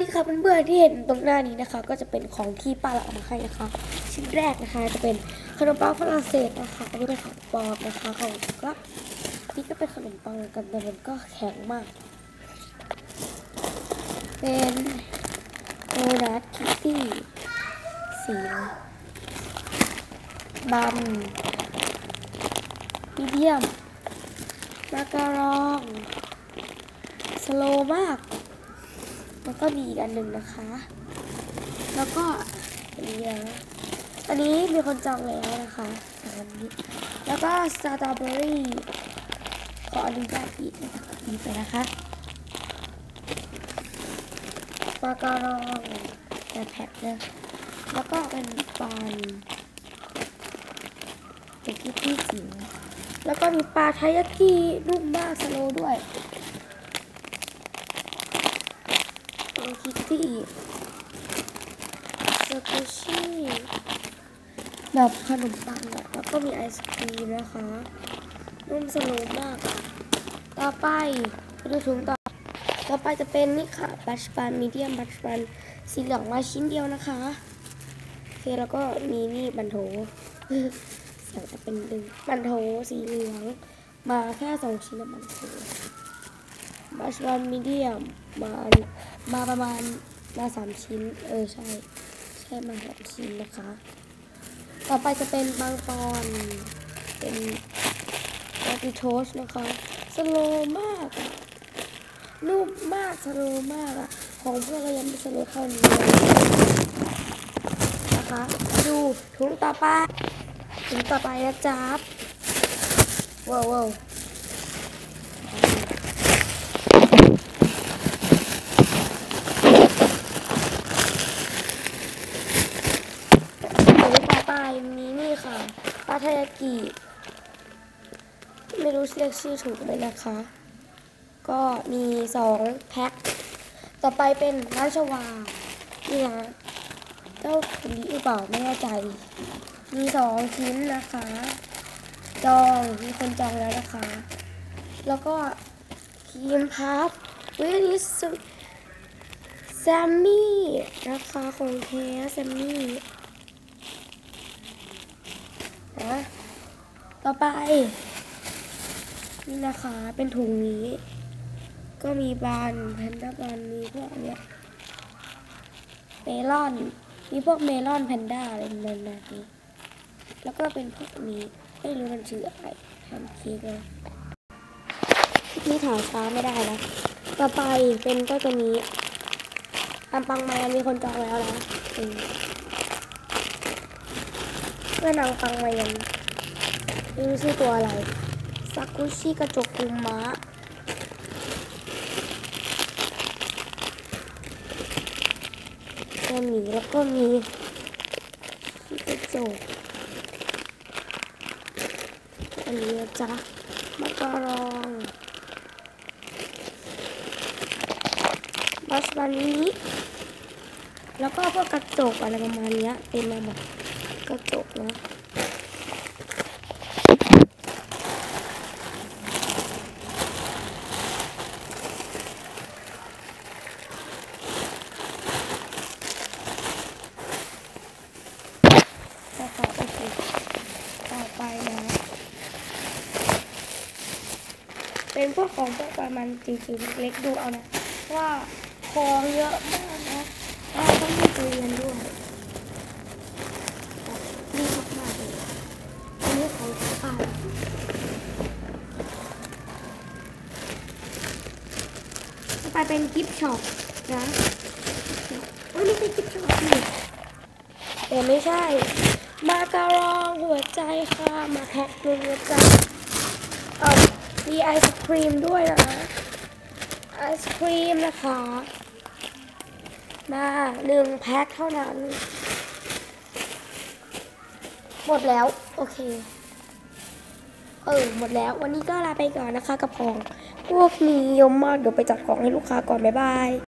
ที่ครับเพื่อนๆที่เห็นตรงหน้านี้นะคะ ก็จะเป็นของที่ป้าเราเอามาให้นะคะ ชิ้นแรกนะคะ จะเป็นขนมปังฝรั่งเศสนะคะอันนี้เป็นของปอมนะคะของก็อันนี้ก็เป็นขนมปังกันแต่มันก็แข็งมาก เป็นโดนัทคิตตี้สีบันมีเดียมมาการองสโลมาก แล้วก็มีอีกอันหนึ่งนะคะ แล้วก็อันนี้นะอันนี้มีคนจองแล้วนะคะอันนี้แล้วก็สตรอเบอรี่ขออนุญาตอีกนะคะอีกไปนะคะปลากรองแต่แพ็คเนะแล้วก็เป็นปานเป็นคิตตี้จิ๋วแล้วก็มีปลาไทยากินุ่มมากสโลด้วย กิตตี้สกูชี่แบบขนมปังแล้วก็มีไอศครีมนะคะนุ่มสโลว์มาก ต่อไปดูถุงต่อ ต่อไปจะเป็นนี่ค่ะบัชปันมีเดียมบัชปันสีเหลืองมาชิ้นเดียวนะคะโอเคแล้วก็มีนี่บันโถเสียงจะเป็นดึงบันโถสีเหลืองมาแค่สองชิ้นบันโถ บัชวันมีเดียมมามาประมาณมาสามชิ้น เออใช่ ใช่มาสามชิ้นนะคะ ต่อไปจะเป็นบางปอนเป็นแอติโทสนะคะสโลมากอะนุ่มมากสโลมากอะของเพื่อนเรายังไม่สโลเท่านี้นะคะ ดูถุงต่อไปถุงต่อไปนะจ๊าบว้าวว้าว อันนี้ต่อไปมีนี่ค่ะปลา ทายากิ ไม่รู้เรียกชื่อถูกไหมนะคะ ก็มีสองแพ็ค ต่อไปเป็นราชวานี่นะเจ้าคนนี้หรือเปล่าไม่แน่ใจ มีสองชิ้นนะคะ จองมีคนจองแล้วนะคะ แล้วก็ครีมพับเว้ยอันนี้สุดแซมมี่นะคะของแท้แซมมี่ นะต่อไป นี่นะคะเป็นถุงนี้ ก็มีบานแพนด้าบานมีพวกเนี้ยเมลอน มีพวกเมลอนแพนด้าอะไรแบบนี้ แล้วก็เป็นพวกนี้ไม่รู้มันชื่ออะไรทำเค้กเลยนี่ถามฟ้าไม่ได้นะต่อไปเป็นก็จะมีอัมปังมามีคนจองแล้วนะ อืมเพื่อนางฟังมายังไม่รู้ชื่อตัวอะไรซากุชิกระจกกุมมะก็มีแล้วก็มีกระจกอันนี้จ๊ะมาการองบัสบานี้ แล้วก็พวกกระจกอะไรประมาณเนี้ยเป็นมาแบบ กระจกนะเคต่อไปนะเป็นพวกของพวกประมาณจิ๋วๆเล็กๆดูเอานะ ว่าของเยอะมาก เป็นกิฟต์ช็อปนะโอ้ยนี่เป็นกิฟช็อปนี่แต่ไม่ใช่ มาการองหัวใจค่ะ มาแพ็คหนึ่งหัวใจเออมีไอศครีมด้วยนะไอศครีมนะคะ มาหนึ่งแพ็คเท่านั้น หมดแล้ว โอเค เออ หมดแล้ว วันนี้ก็ลาไปก่อนนะคะกับของ พวกนี้เยอะมากเดี๋ยวไปจัดของให้ลูกค้าก่อนบ๊ายบาย